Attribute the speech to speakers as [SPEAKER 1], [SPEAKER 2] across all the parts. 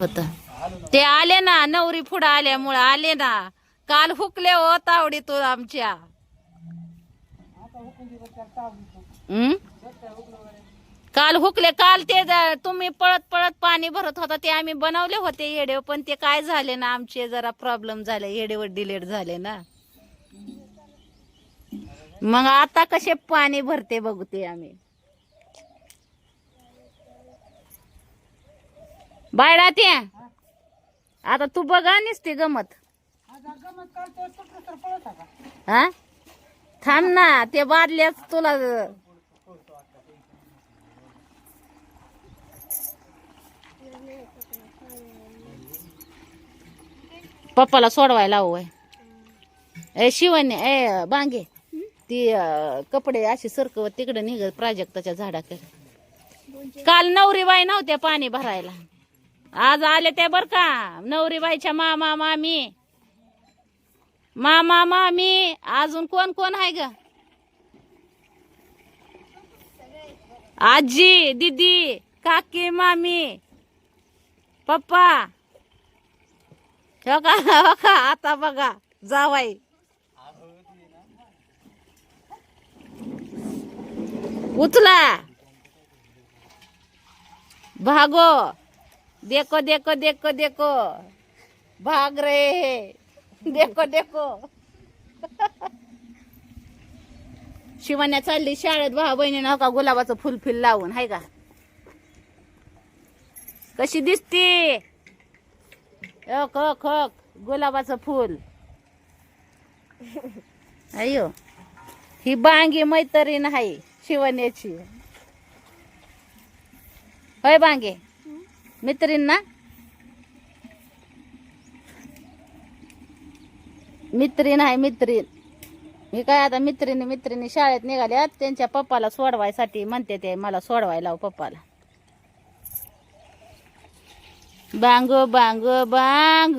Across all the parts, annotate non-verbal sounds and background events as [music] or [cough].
[SPEAKER 1] होत. ते आले ना नवरी पुढं आल्यामुळे आले ना. काल हुकले हो तावडी तू आमच्या काल हुकले काल ते तुम्ही पळत पळत पाणी भरत होता ते आम्ही बनवले होते येडे पण ते काय झाले ना आमचे जरा प्रॉब्लेम झाले येडेवर डिलेट झाले ना. मग आता कसे पाणी भरते बघू ते आम्ही. बायडा ते आता तू बघा निसते गमत. हा? थांब ना ते बादल्याच तुला पप्पाला सोडवायला हवंय ए शिवण्य ए बांगे ती कपडे असे सरकवत तिकडे निघत प्राजक्ताच्या झाडाकडे काल नवरी बाई नव्हत्या पाणी भरायला. आज आले ते बर का? नवरीबाईच्या मामा मामी. मामा मामी अजून कोण कोण आहे ग? आजी दीदी काकी मामी पप्पा. हो का? हो का? आता बघा जावाई. उचला. भागो. देखो देखो देखो देखो। भाग रे देखो देखो। शिवान्या चालली शाळेत भाऊ बहिणीनं का गुलाबाचं फुल फिल लावून हाय का? कशी दिसती? अक अक अक गुलाबाचं फुल. अयो ही बांगी मैत्रीण आहे शिवण्याची. होय बांगे? मित्रींना. मित्रीण आहे मित्रीण. मी काय आता मित्रिणी मित्रिणी शाळेत निघाल्यात त्यांच्या पप्पाला सोडवायसाठी म्हणते ते मला सोडवायला पप्पाला. बांग बांग बांग.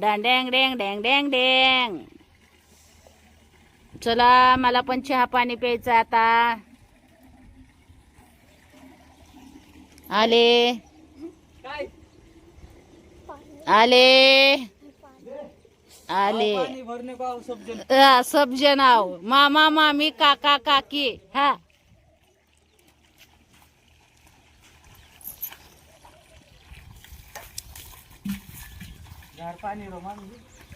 [SPEAKER 1] डांड्यांग डेंग डेंग डेंग डेंग. चला मला पण चहा पाणी प्यायचं आता. आले. आले. आले.
[SPEAKER 2] आओ सब जन
[SPEAKER 1] हा, सब जण आहो. मामा मामी काका काकी. हा.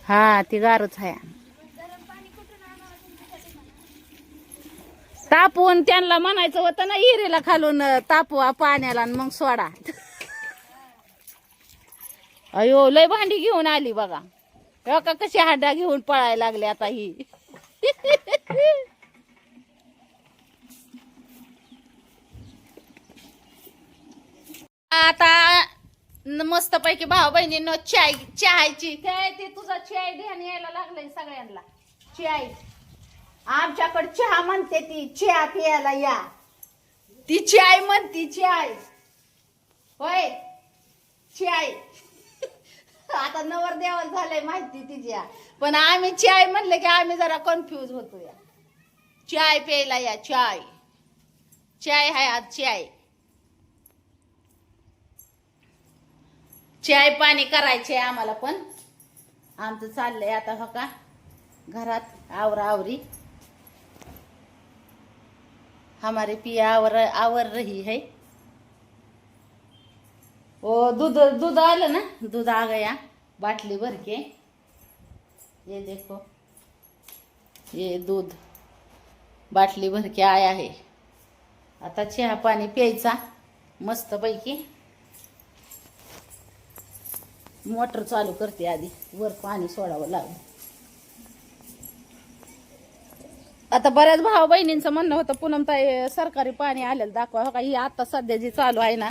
[SPEAKER 1] हा ती गारच आहे. तापवून त्यांना म्हणायचं होतं ना हिरीला खालून तापवा पाण्याला आणि मग सोडा. अयो लय भांडी घेऊन आली बघा. हो का कशी हाडा घेऊन पळायला लागले आता ही. आता मस्त पैकी भाऊ बहिणीनं चाय चहायची काय ते तुझा चाय ध्यान यायला लागलंय सगळ्यांना? चाय. आमच्याकडे चहा म्हणते ती. चहा प्यायला या. ती चाय म्हणती चाय. होय. चाय. आता नवर देवाला झालंय माहिती तिच्या पण आम्ही चाय म्हणले की आम्ही जरा कन्फ्यूज होतो या चाय प्यायला या चाय. चाय हाय आज चाय. चाय पाणी करायचे आम्हाला पण. आमचं चाललंय आता हो का? घरात आवरा आवरी. हमारे पिया आवर आवर रही है. ओ दूध दूध आलं ना? दूध आ गया बाटली भर के. ये देखो. ये दूध. बाटली भर के आया है आता चहा पाणी प्यायचा मस्तपैकी. मोटर चालू करते आधी. वर पाणी सोडावं लागेल. आता बऱ्याच भाऊ बहिणींचं म्हणणं होतं पूनम ताई सरकारी पाणी आलेलं दाखवा. हो का? ही आता सध्या जी चालू आहे ना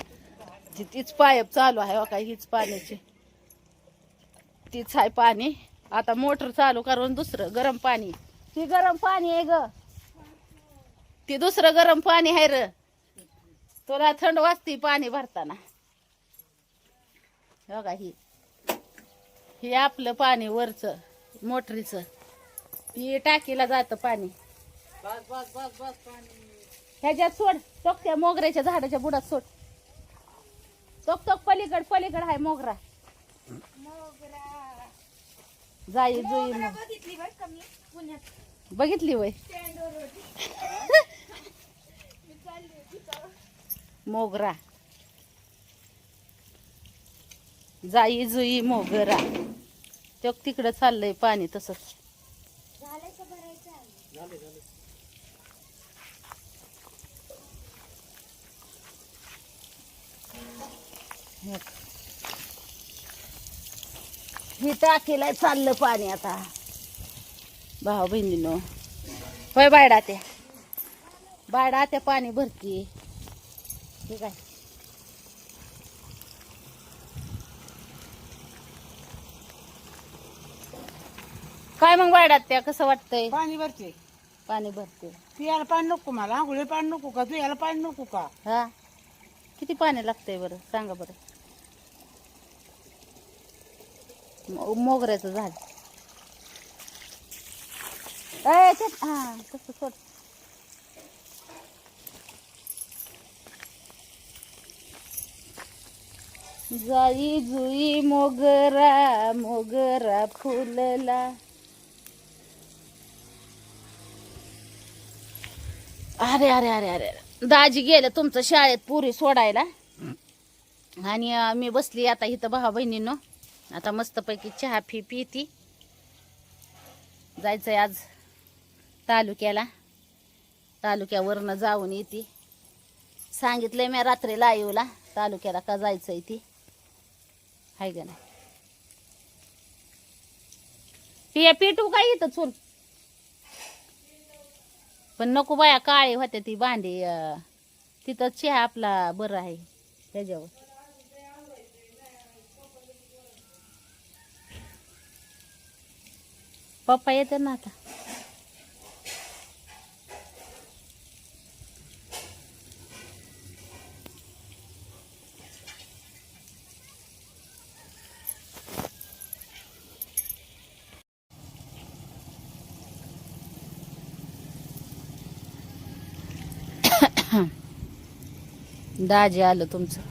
[SPEAKER 1] तीच पाईप चालू आहे का हीच पाण्याची. तीच आहे पाणी. आता मोटर चालू करून दुसरं गरम पाणी. ती गरम पाणी आहे ग. ती दुसरं गरम पाणी आहे र. तुला थंड वाजती पाणी भरताना. का ही. हे आपलं पाणी वरचं मोटरीचं. ही टाकीला जातं पाणी. ह्याच्यात सोड टोक त्या मोगऱ्याच्या झाडाच्या बुडात सोड. टोक टोक पलीकड पलीकड आहे मोगरा. जाई जुई मग
[SPEAKER 3] बघितली बरं का मी पुण्यात.
[SPEAKER 1] बघितली वय.
[SPEAKER 3] स्टँडवर होती. मी चालली होती तेव्हा.
[SPEAKER 1] मोगरा. जाई जुई मोगरा. तो तिकडं चाललंय पाणी तसंच.
[SPEAKER 3] झालंय का भरायचं? आहे
[SPEAKER 2] झाले झाले.
[SPEAKER 1] हे. टाकीला चाललं पाणी आता. भाऊ बहिणीनो. होय बायडा त्या बायडा त्या पाणी भरती. ठीक आहे काय मग बायडा त्या? कसं वाटतंय?
[SPEAKER 4] पाणी भरते.
[SPEAKER 1] पाणी भरते.
[SPEAKER 4] पियाला पाणी नको मला. आंघोळीला पाणी नको का? पियाला पाणी नको का?
[SPEAKER 1] हा. किती पाणी लागतंय बरं? सांगा बरं मो- मोगऱ्याचं झाड. ए, ते- हा तसं सोड. जाई जुई मोगरा मोगरा फुलला. अरे अरे अरे अरे अरे. दाजी गेलं तुमचं शाळेत पुरी सोडायला. आणि मी बसली आता इथं भावा बहिणीनं आता मस्तपैकी चहा फी पिती. जायचं आहे आज तालुक्याला. तालुक्यावरनं जाऊन येते. सांगितलंय मी रात्रीला येऊला तालुक्याला का जायचं आहे ती. हाय का नाही? पिया पिटू काय इथं चूल? पण नको बाया काळे होते ती भांडी तिथं चहा आपला बरं आहे त्याच्यावर. पप्पा येते ना आता दाजी आलं तुमचं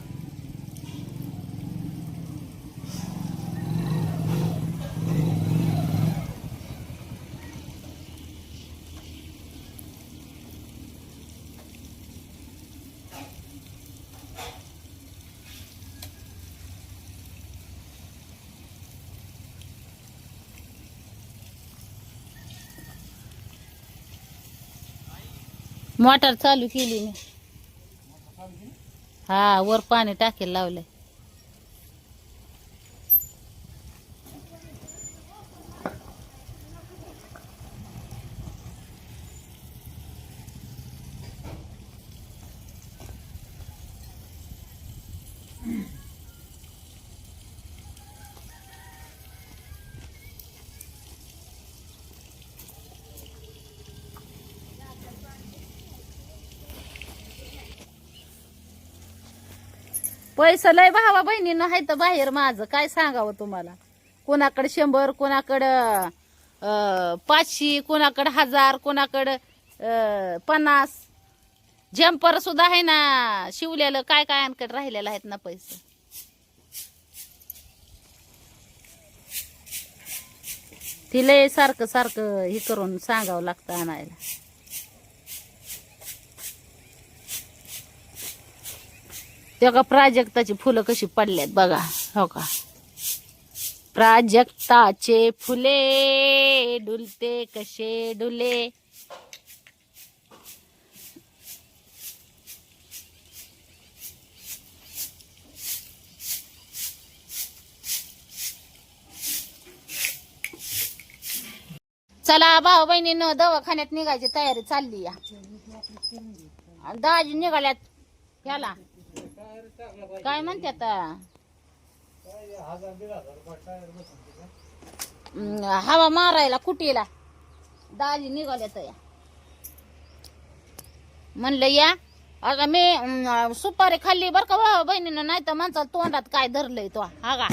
[SPEAKER 1] मोटार चालू केली मी. हा वर पाणी टाकेल लावलंय. पैसा लय भावा बहिणीनं आहे तर बाहेर माझं. काय सांगावं तुम्हाला? कोणाकडे शंभर कोणाकडं पाचशे कोणाकडं हजार कोणाकडं पन्नास. जम्पर सुद्धा आहे ना शिवलेलं काय काय आणकडे राहिलेलं आहेत ना पैसे. तिला सारखं सारखं हे करून सांगावं लागतं आणायला. ते का प्राजक्ताची फुलं कशी पडल्यात बघा हो का? प्राजक्ताचे फुले डुलते कसे डुले? चला भाऊ बहिणीनं दवाखान्यात निघायची तयारी चालली या. आणि दाजी निघाल्यात याला. काय म्हणते हम्म, हवा मारायला कुटीला दाजी निघाल्यात या. म्हणलं या. अगं मी अं, सुपारी खाल्ली बर का भाऊ बहिणीनं नाही तर माणसाला तोंडात काय धरलंय तो हा का?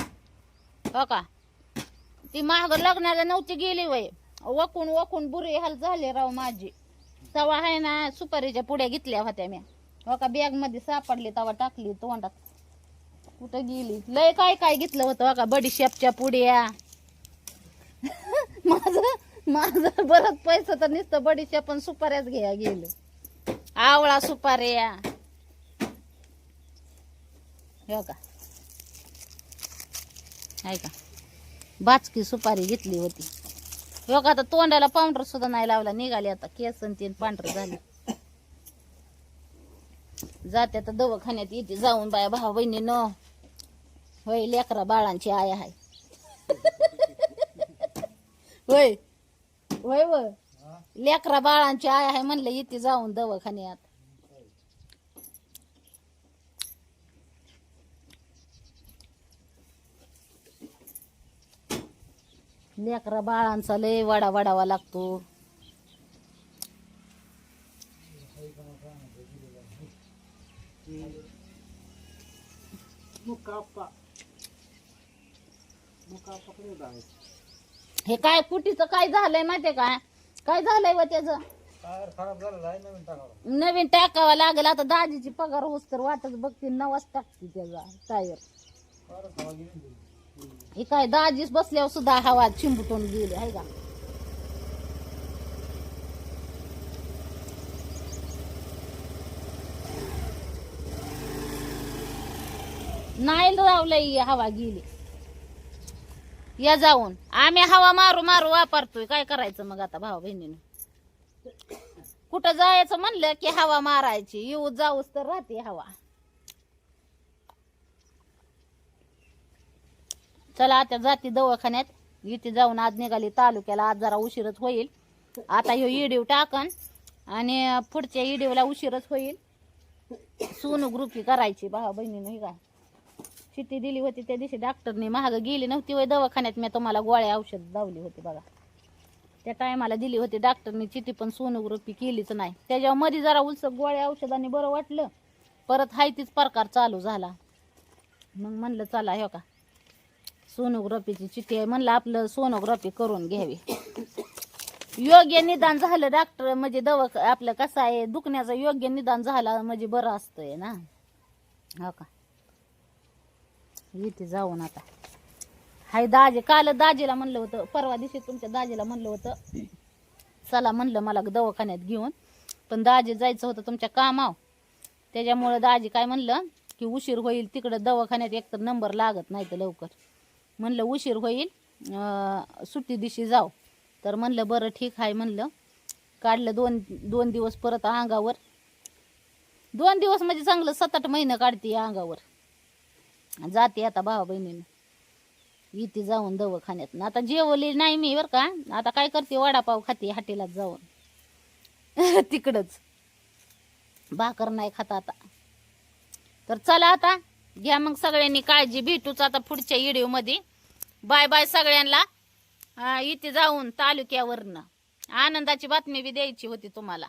[SPEAKER 1] हो का? ती माग लग्नाला नव्हती गेली वय. वकून वकून बुरी हाल झाले राव माझी. तवा आहे ना सुपारीच्या पुड्या घेतल्या होत्या म्या. हो का सापडली तवा टाकली तोंडात. कुठं गेली? लय काय काय घेतलं होतं हो का बडीशेपच्या पुड्या. [laughs] माझं माझं बरंच पैसा तर नुसतं बडीशेप पण सुपाऱ्याच घ्या गेलो. आवळा सुपाऱ्या. हो का? आहे का? बाचकी सुपारी घेतली होती. हो का आता तोंडाला पावडर सुद्धा नाही लावला निघाली आता केस आणि तीन पांढरं झाले. जाते आता दवाखान्यात येते. जाऊन बाया भाऊ बहिणी न होय लेकरा बाळांची आय आहे. होय होय व लेकरा बाळांची आय आहे म्हणलं येते जाऊन दवाखान्यात. लेकरा बाळांचा लय वाडा वाडावा लागतो. हे काय कुटीचं काय झालंय माहितीये काय? काय झालंय व त्याचं?
[SPEAKER 2] नवीन टाकावा
[SPEAKER 1] लागेल. आता दाजीची पगार होस तर वाटच बघते. नवाच टाकते त्याचा टायर. हे काय दाजीच बसल्यावर सुद्धा हवा चिंबटून गेली आहे का? नाही लावलंय हवा गेली. या जाऊन. आम्ही हवा मारू मारू वापरतोय. काय करायचं मग आता भाऊ बहिणीनं? कुठं जायचं म्हणलं की हवा मारायची. येऊ जाऊच तर राहते हवा. चला आता जाते दवाखान्यात. इथे जाऊन आज निघाली तालुक्याला. आज जरा उशीरच होईल. आता ह्यो इडीव टाकन आणि पुढच्या इडीवला उशीरच होईल. सोनोग्रुपी करायची. भावा बहिणीनं काय? चिठ्ठी दिली होती त्या दिवशी डॉक्टरने महाग गेली नव्हती वय दवाखान्यात. मी तुम्हाला गोळ्या औषध लावली होती बघा. त्या टायमाला दिली होती डॉक्टरने चिठ्ठी पण सोनोग्राफी केलीच नाही. त्याच्यावर मध्ये जरा उलस गोळ्या औषधाने बरं वाटलं. परत हाय तीच प्रकार चालू झाला. मग म्हणलं चला हो का सोनोग्राफीची चिठ्ठी आहे. म्हणलं आपलं सोनोग्राफी करून घ्यावी. योग्य निदान झालं डॉक्टर म्हणजे दवा आपलं कसं आहे दुखण्याचं योग्य निदान झालं म्हणजे बरं असतंय ना. हो का? इथे जाऊन आता. हाय दाजे काल दाजीला म्हणलं होतं परवा दिवशी तुमच्या दाजीला म्हणलं होतं चला म्हणलं मला दवाखान्यात घेऊन पण दाजी जायचं होतं तुमच्या कामाव त्याच्यामुळं दाजी काय म्हणलं की उशीर होईल तिकडं दवाखान्यात एकतर नंबर लागत नाही तर लवकर. म्हणलं उशीर होईल सुट्टी दिवशी जाऊ. तर म्हणलं बरं ठीक आहे म्हणलं. काढलं दोन दोन दिवस परत अंगावर. दोन दिवस म्हणजे चांगलं सात आठ महिनं काढते या अंगावर. जाते आता भावा बहिणीनं. इथे जाऊन दवाखान्यात. आता जेवली नाही मी बरं का. आता काय करते वडापाव खाते हाटेलात जाऊन. [laughs] तिकडंच. भाकर नाही खात आता. तर चला आता घ्या मग सगळ्यांनी काळजी. भेटूच आता पुढच्या व्हिडिओमध्ये. बाय बाय सगळ्यांना. इथे जाऊन तालुक्यावरनं. आनंदाची बातमी बी द्यायची होती तुम्हाला.